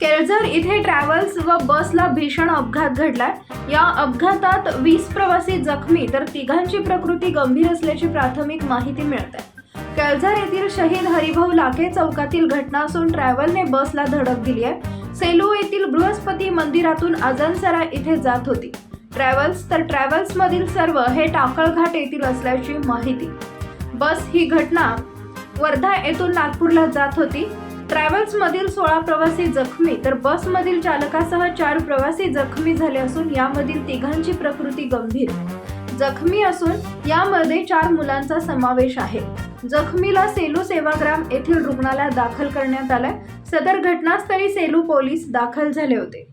केळझर इथे ट्रॅव्हल्स व बसला भीषण अपघात घडलाय. या अपघातात वीस प्रवासी जखमी तर तिघांची प्रकृती गंभीर असल्याची प्राथमिक माहिती मिळत. आहे केळझर येथील शहीद हरिभाऊ लाखे चौकातील घटना असून ट्रॅव्हलने बसला धडक दिली आहे. सेलू येथील बृहस्पती मंदिरातून अजनसरा इथे जात होती. ट्रॅव्हल्स तर ट्रॅव्हल्स मधील सर्व हे टाकळघाट येथील असल्याची माहिती. बस ही घटना वर्धा येथून नागपूरला जात होती. ट्रॅव्हल्स मधील सोळा प्रवासी जखमी तर बसमधील चालकासह चार प्रवासी जखमी झाले असून यामधील तिघांची प्रकृती गंभीर. जखमी असून यामध्ये चार मुलांचा समावेश आहे. जखमीला सेलू सेवाग्राम येथील रुग्णालयात दाखल करण्यात आलंय. सदर घटनास्थळी सेलू पोलीस दाखल झाले होते.